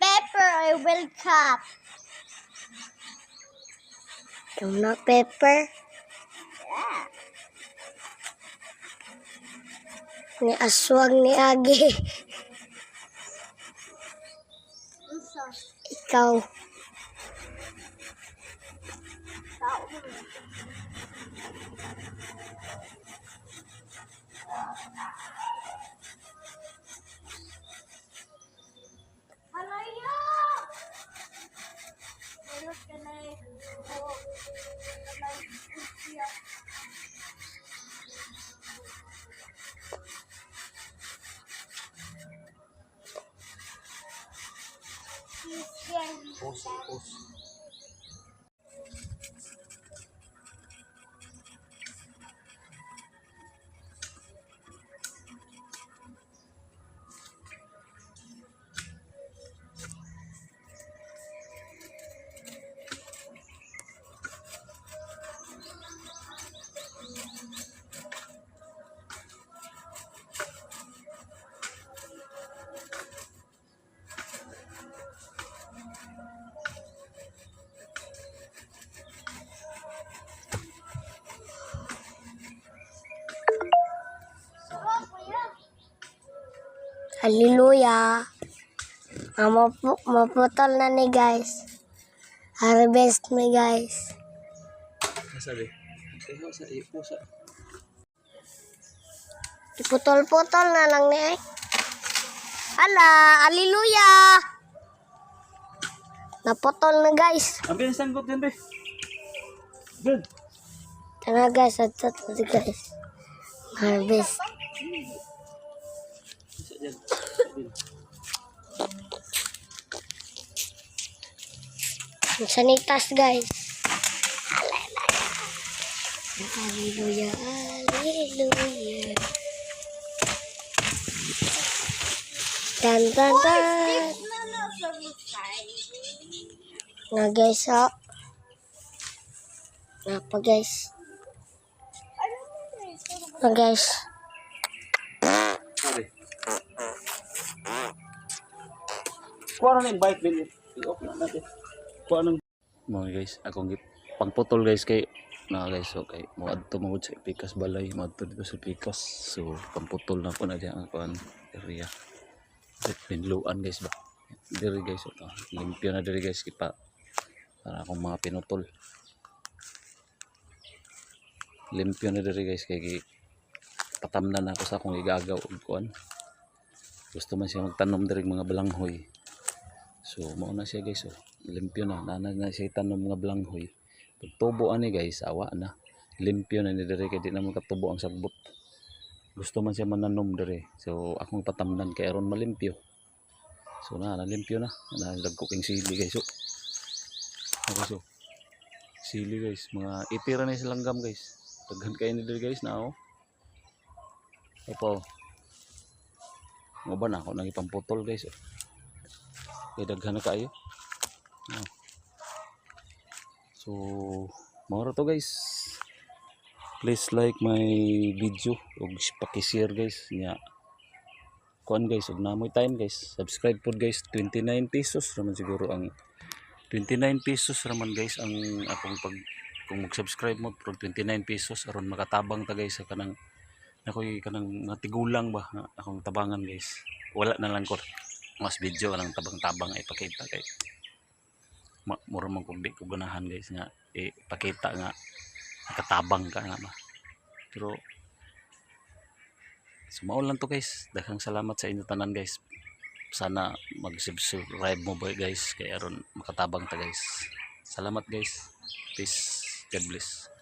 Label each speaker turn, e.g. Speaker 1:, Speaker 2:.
Speaker 1: pepper I will chop.
Speaker 2: Yung na pepper. Ni aswang ni Agi. Ikaw.
Speaker 1: Halaya! 不是
Speaker 3: 不是。
Speaker 2: Hallelujah. Ah, mapu maputol na ni guys. Harvest me guys.
Speaker 3: Nasabi. Kaya sa ipo sa.
Speaker 2: Iputol-putol na lang ni ay. Hala, hallelujah. Naputol na guys.
Speaker 3: Ang pinasanggot yan, be. Good.
Speaker 2: Tara guys, at, guys. Harvest.
Speaker 3: Isa dyan.
Speaker 2: Sanitas guys. Hallelujah, hallelujah. Tan tan tan. Nga guys, oh. Nga pa guys. Nga guys.
Speaker 3: Sabi. Kuha na yung bike din. I-off na natin. Kuha nang... Mga guys, akong gip pangputol guys kay na guys so kay mo adto mo sa Pikas balay mo adto dito sa Pikas so pangputol na ko na diyan ang kuan area. Pinluan guys ba? Diri guys so, limpyo na diri guys kipa. Para akong mga pinutol. Limpyo na diri guys kay gi- patamnan ako sa akong igagaw og kuan gusto man siya magtanom diri mga balanghoy. So mao na siya guys so limpyo na. Nana na siya tanom mga balanghoy. Pag tubo ani guys awa na. Limpyo na ni diri kay di na man katubo ang sagbot. Gusto man siya mananom diri. So akong patamnan kay aron malimpyo. So na nalimpyo na. Nalagko king sili guys so ako so sili guys. Mga itira na sa langgam guys. Daghan kayo ni diri guys na oh. Opo. Mo ba na ako nang ipamputol guys. oh. Kaya daghan na kayo. Oh. So, moro to guys. Please like my video ug paki-share guys nya. Kuan guys ug namoy time guys. Subscribe pod guys 29 pesos raman siguro ang 29 pesos raman guys ang akong pag kung mag-subscribe mo pro 29 pesos aron makatabang ta guys sa kanang ako'y kanang natigulang ba? Akong tabangan guys. Wala na lang ko. Mas video kanang tabang-tabang ay pakita kay. Mura man kung di ko ganahan guys nga ipakita nga nakatabang ka nga ba? Pero sumaol lang to guys. Daghang salamat sa inyo tanan guys. Sana mag-subscribe mo ba guys. Kay aron makatabang ta guys. Salamat guys. Peace. God bless